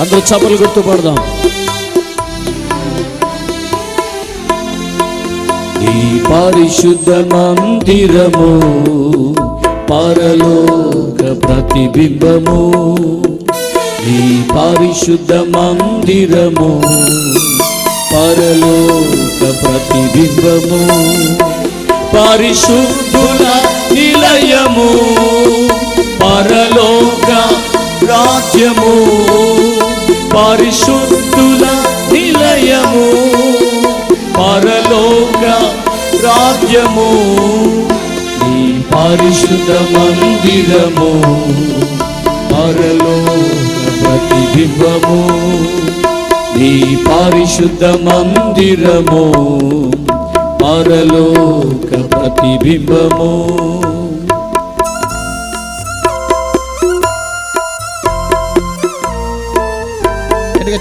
అందరూ చప్పలు గుర్తుపడదాం ఈ పరిశుద్ధ మందిరము పరలోక ప్రతిబింబము. ఈ పరిశుద్ధ మందిరము పరలోక ప్రతిబింబము. పరిశుద్ధుల నిలయము రాజ్యము పరిశుద్ధుల నిలయము పరలోక రాజ్యము నీ పరిశుద్ధ మందిరము పరలోక ప్రతిబింబము నీ పరిశుద్ధ మందిరము పరలోక ప్రతిబింబము.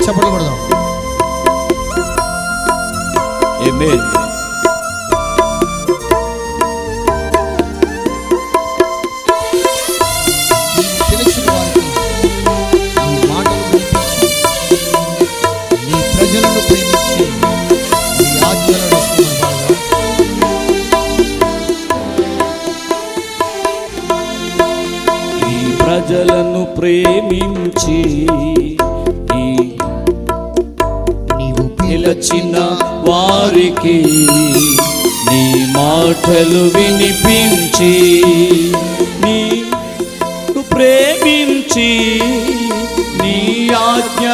చప్పట్లు కొడదాం Amen. నీకు తెలిసిన వారికి నీ మాటలు వినిపించి. నీ ప్రజలను ప్రేమించి. నీ ఆజ్ఞలను ప్రజలను ప్రేమించి నిలచిన వారికి నీ మాటలు వినిపించి నీ ప్రేమించి నీ ఆజ్ఞ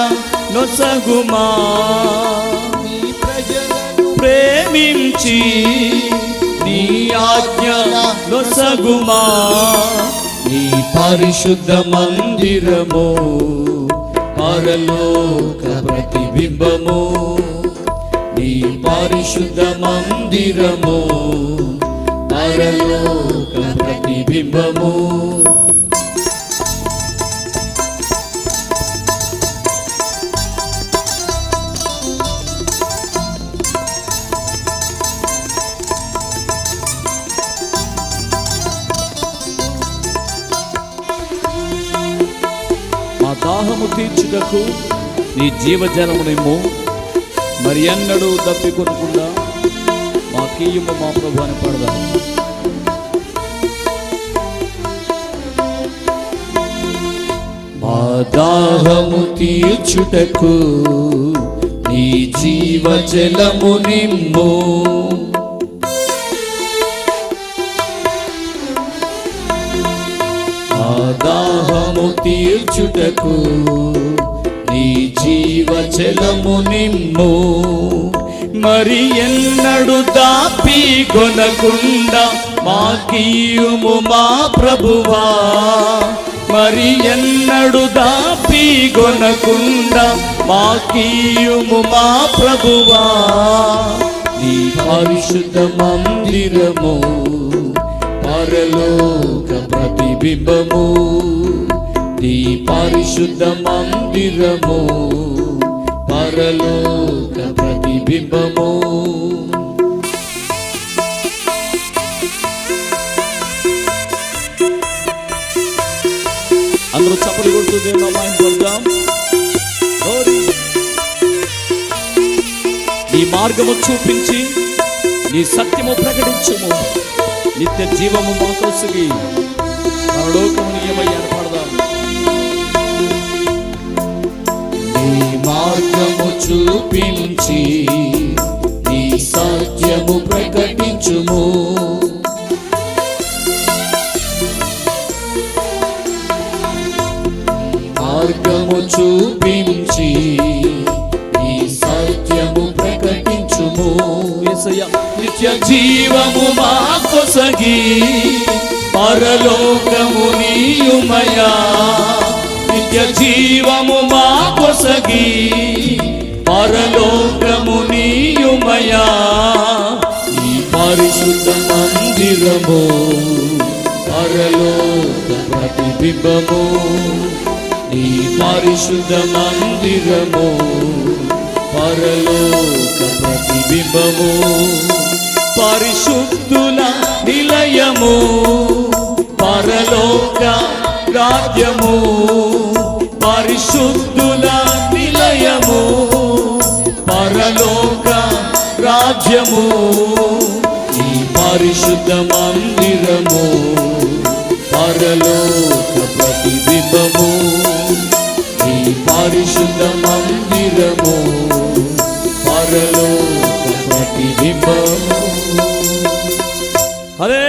నొసగుమా? ప్రేమించి నీ ఆజ్ఞ నొసగుమా? నీ పరిశుద్ధ మందిరము పరలోక ప్రతిబింబము. పరిశుద్ధ మందిరము పరలోక ప్రతిబింబము. దాహము తీర్చుటకు నీ జీవజలమునేమో మరి ఎన్నడూ దప్పికొనకుండా మా కీయము మా ప్రభు అని పడదాం. మా దాహము తీర్చుటకు నీ జీవ జలము నిమ్ము. ఆ దాహము తీర్చుటకు నీ జీవజలము నిమ్ము మరి ఎన్నడు దాపి కొనకుండా మాకీయుము మా ప్రభువా. మరి ఎన్నడు దాపి కొనకుండా మాకీయుము మా ప్రభువా. నీ పరిశుద్ధ మందిరము పరలోక ప్రతిబింబము. నీ పరిశుద్ధ మందిరము పరలోక ప్రతిబింబము. అందరూ చప్పలు కొడుతుంది ఆయన కొడదాం Glory. నీ మార్గము చూపించి నీ సత్యము ప్రకటించము. నిత్య జీవము మా కొసగి పరలోకము నియమయ్యాను పడదాం మార్గము చూపించి నీ సత్యము ప్రకటించుము. మార్గము చూపించి నీ సత్యము ప్రకటించుము. నిత్య జీవము మా కొసగి పరలోకము నీయుమయా నిత్య జీవము మా పొసగి పరలోకము నీయుమయా ఈ పరిశుద్ధ మందిరము పరలోక ప్రతిబింబము నీ పరిశుద్ధ మందిరము పరలోక ప్రతిబింబము. పరిశుద్ధుల నిలయము పరలోక రాజ్యము పరిశుద్ధ రాజ్యము ఈ పరిశుద్ధ మందిరము పరలోక ప్రతిబింబము ఈ పరిశుద్ధ మందిరము పరలోక ప్రతిబింబము. హరే